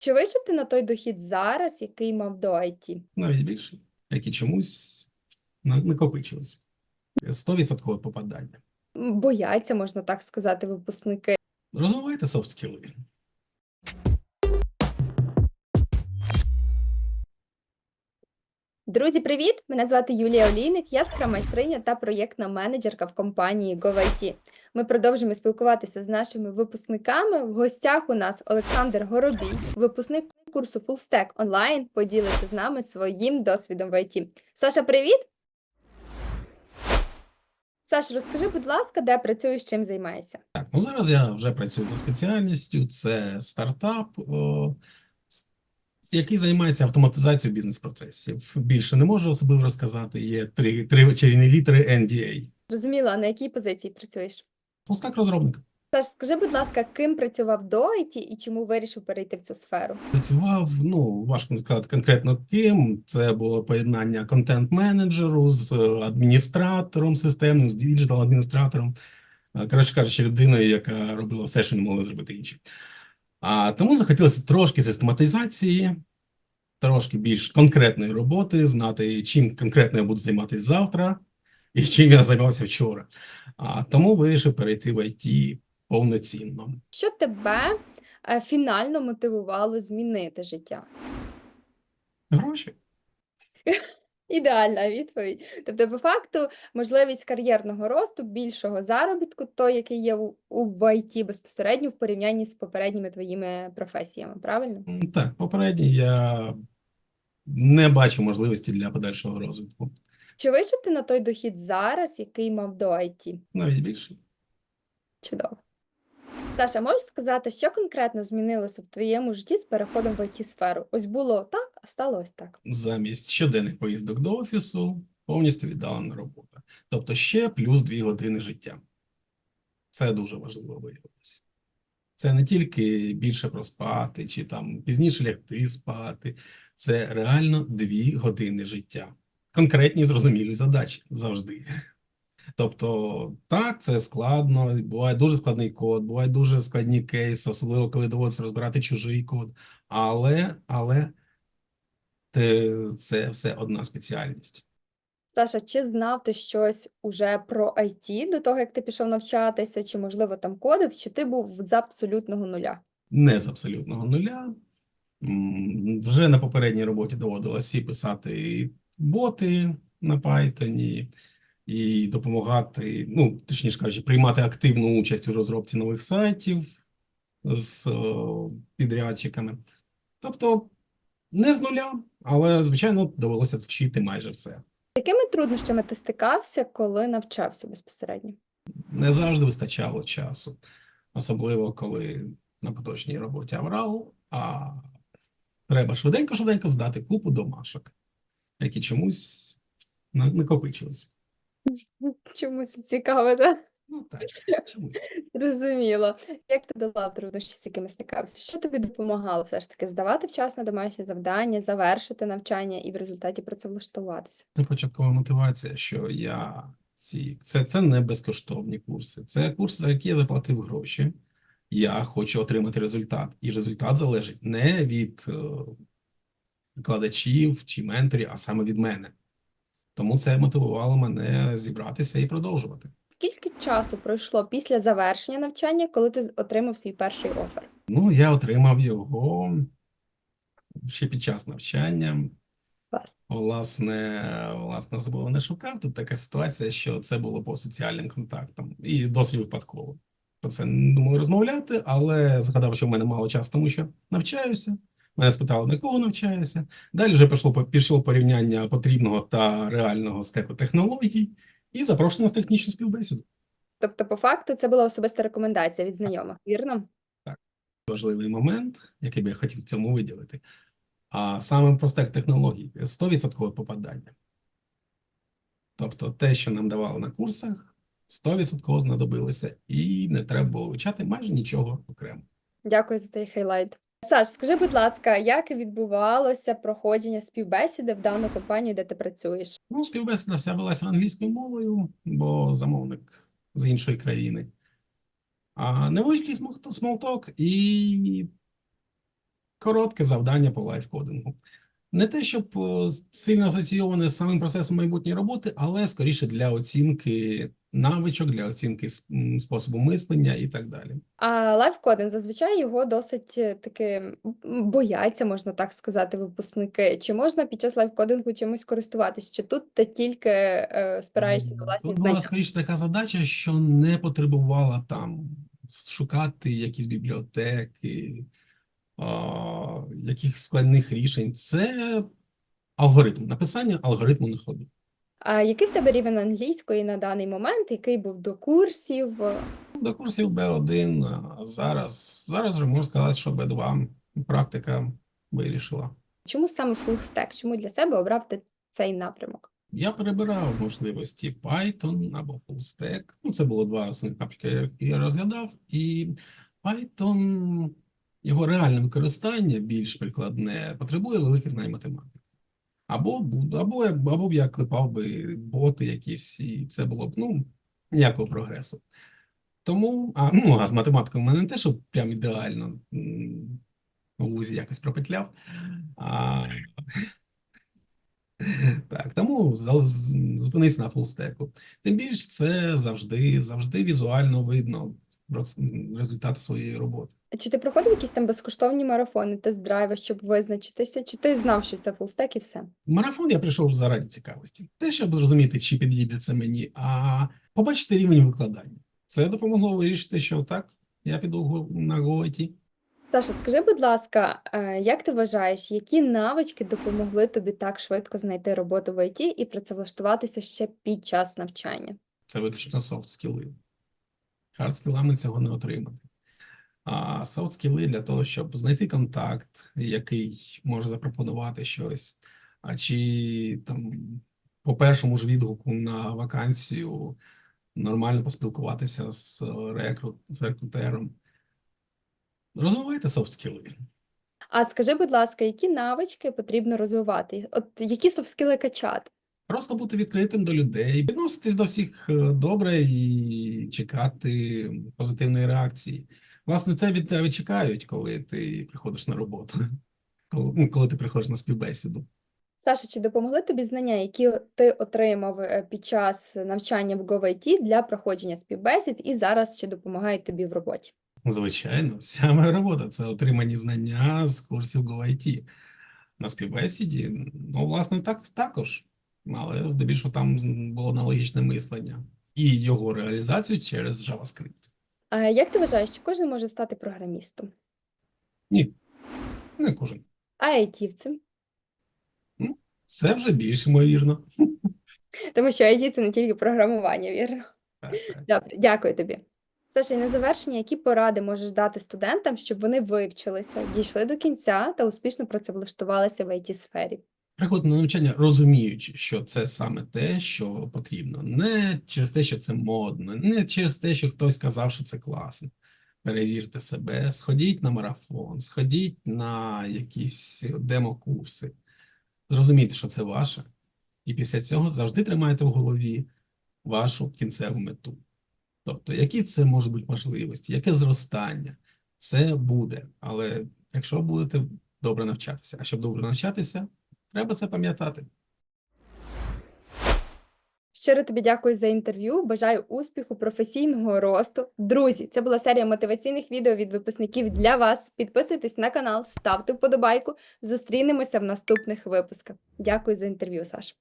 Чи вийшов ти на той дохід зараз, який мав до IT? навіть більше, як і чомусь на- накопичились. 100% попадання. Бояться, можна так сказати, випускники. Розвивайте софт Друзі, привіт! Мене звати Юлія Олійник, я скрам-майстриня та проєктна менеджерка в компанії GoIT. Ми продовжуємо спілкуватися з нашими випускниками. В гостях у нас Олександр Горобій, випускник курсу Full Stack Online, поділиться з нами своїм досвідом в IT. Саша, привіт! Саш, розкажи, будь ласка, де працюєш, чим займаєшся? Так, ну зараз я вже працюю за спеціальністю. Це стартап, о, який займається автоматизацією бізнес-процесів. Більше не можу особливо розказати. Є три, три чарівні літери NDA. Зрозуміла, на якій позиції працюєш? Пустак розробник. Саш, скажи, будь ласка, ким працював до IT і чому вирішив перейти в цю сферу? Працював, ну, важко сказати конкретно ким. Це було поєднання контент-менеджеру з адміністратором системним, з діджитал-адміністратором. Е, Коротше кажучи, людиною, яка робила все, що не могли зробити інші. А тому захотілося трошки систематизації, трошки більш конкретної роботи, знати, чим конкретно я буду займатися завтра і чим я займався вчора. А тому вирішив перейти в IT повноцінно. Що тебе е, фінально мотивувало змінити життя? Гроші. Ідеальна відповідь. Тобто, по факту, можливість кар'єрного росту, більшого заробітку, той, який є у, у в ІТ безпосередньо в порівнянні з попередніми твоїми професіями, правильно? Так, попередній я не бачу можливості для подальшого розвитку. Чи вийшов ти на той дохід зараз, який мав до IT? Навіть більше. Чудово. Саша, можеш сказати, що конкретно змінилося в твоєму житті з переходом в it сферу Ось було так, а стало ось так. Замість щоденних поїздок до офісу повністю віддалена робота. Тобто ще плюс дві години життя. Це дуже важливо виявилося. Це не тільки більше проспати чи там пізніше лягти спати. Це реально дві години життя. Конкретні зрозумілі задачі завжди. Тобто, так, це складно, буває дуже складний код, буває дуже складні кейси, особливо коли доводиться розбирати чужий код. Але, але це все одна спеціальність. Саша, чи знав ти щось уже про IT до того, як ти пішов навчатися, чи, можливо, там кодив, чи ти був з абсолютного нуля? Не з абсолютного нуля. Вже на попередній роботі доводилось і писати боти на Python, і допомагати, ну, точніше кажучи, приймати активну участь у розробці нових сайтів з підрядчиками. Тобто не з нуля, але, звичайно, довелося вчити майже все. Якими труднощами ти стикався, коли навчався безпосередньо? не завжди вистачало часу, особливо коли на поточній роботі аврал, а треба швиденько-швиденько здати купу домашок, які чомусь накопичились. Чомусь цікаво, так? Ну так, чомусь. Зрозуміло. Як ти долав труднощі, з якими стикався? Що тобі допомагало все ж таки здавати вчасно домашні завдання, завершити навчання і в результаті працевлаштуватися? Це початкова мотивація, що я ці це, це не безкоштовні курси. Це курси, за які я заплатив гроші. Я хочу отримати результат, і результат залежить не від е, викладачів чи менторів, а саме від мене. Тому це мотивувало мене зібратися і продовжувати. Скільки часу пройшло після завершення навчання, коли ти отримав свій перший офер? Ну, я отримав його ще під час навчання. Клас. Власне, власне, особливо не шукав. Тут така ситуація, що це було по соціальним контактам і досить випадково. Про це не думали розмовляти, але згадав, що в мене мало часу, тому що навчаюся. Мене спитали, на кого навчаюся. Далі вже пішло, пішло порівняння потрібного та реального стеку технологій і запрошено на технічну співбесіду. Тобто, по факту, це була особиста рекомендація від знайомих, вірно? Так, Важливий момент, який би я хотів в цьому виділити. А саме про стек технологій 100% попадання. Тобто те, що нам давали на курсах, 100% знадобилося, і не треба було вивчати майже нічого окремо. Дякую за цей хайлайт. Саш, скажи, будь ласка, як відбувалося проходження співбесіди в дану компанію, де ти працюєш? Ну, співбесіда вся велася англійською мовою, бо замовник з іншої країни. А невеличкий смолток і коротке завдання по лайфкодингу. Не те, щоб сильно асоційоване з самим процесом майбутньої роботи, але скоріше для оцінки навичок, для оцінки способу мислення і так далі. А лайфкодинг зазвичай його досить е, таки бояться, можна так сказати, випускники. Чи можна під час лайфкодингу чимось користуватись? Чи тут ти тільки е, спираєшся на власні Тут була скоріше така задача, що не потребувала там шукати якісь бібліотеки, а, якихось складних рішень. Це алгоритм, написання алгоритму на ходу. А який в тебе рівень англійської на даний момент? Який був до курсів? До курсів B1, зараз, зараз вже можна сказати, що B2 практика вирішила. Чому саме stack? Чому для себе обрав ти цей напрямок? Я перебирав можливості Python або FullStack. Ну, це було два основних напрямки, які я розглядав. І Python, його реальне використання більш прикладне, потребує великих знань математики. Або, або, або б я клепав би боти якісь, і це було б ну, ніякого прогресу. Тому, а, ну, а з математикою в мене не те, що прям ідеально у вузі якось пропетляв. А, так, тому зупинись на фулстеку. Тим більш це завжди, завжди візуально видно результати своєї роботи. Чи ти проходив якісь там безкоштовні марафони, тест-драйви, щоб визначитися? Чи ти знав, що це stack і все? Марафон я прийшов заради цікавості. Те, щоб зрозуміти, чи підійде це мені, а побачити рівень викладання. Це допомогло вирішити, що так, я піду на GoIT. Саша, скажи, будь ласка, е, як ти вважаєш, які навички допомогли тобі так швидко знайти роботу в ІТ і працевлаштуватися ще під час навчання? Це виключно софт скіли. Хард скілами цього не отримати. А софт скіли для того, щоб знайти контакт, який може запропонувати щось, а чи там по першому ж відгуку на вакансію нормально поспілкуватися з рекрут, з рекрутером. Розвивайте софт скіли. А скажи, будь ласка, які навички потрібно розвивати? От які софт-скіли качати? Просто бути відкритим до людей, відноситись до всіх е, добре і чекати позитивної реакції. Власне, це від тебе чекають, коли ти приходиш на роботу, коли, ну, коли ти приходиш на співбесіду. Саша, чи допомогли тобі знання, які ти отримав е, під час навчання в GoIT для проходження співбесід, і зараз чи допомагають тобі в роботі? Звичайно, вся моя робота це отримані знання з курсів GoIT. На співбесіді, ну, власне, так також, але здебільшого там було аналогічне мислення і його реалізацію через JavaScript. А як ти вважаєш, чи кожен може стати програмістом? Ні, не кожен. А айтівцем? Це вже більш ймовірно. Тому що IT – це не тільки програмування, вірно? Так, так. Добре, дякую тобі. Саша, і на завершення, які поради можеш дати студентам, щоб вони вивчилися, дійшли до кінця та успішно працевлаштувалися в IT-сфері? Приходьте на навчання, розуміючи, що це саме те, що потрібно. Не через те, що це модно, не через те, що хтось сказав, що це класно. Перевірте себе, сходіть на марафон, сходіть на якісь демо-курси, зрозумійте, що це ваше, і після цього завжди тримайте в голові вашу кінцеву мету. Тобто, які це можуть бути можливості, яке зростання, це буде. Але якщо будете добре навчатися, а щоб добре навчатися, треба це пам'ятати. Щиро тобі дякую за інтерв'ю. Бажаю успіху, професійного росту. Друзі, це була серія мотиваційних відео від випускників для вас. Підписуйтесь на канал, ставте вподобайку. Зустрінемося в наступних випусках. Дякую за інтерв'ю, Саш.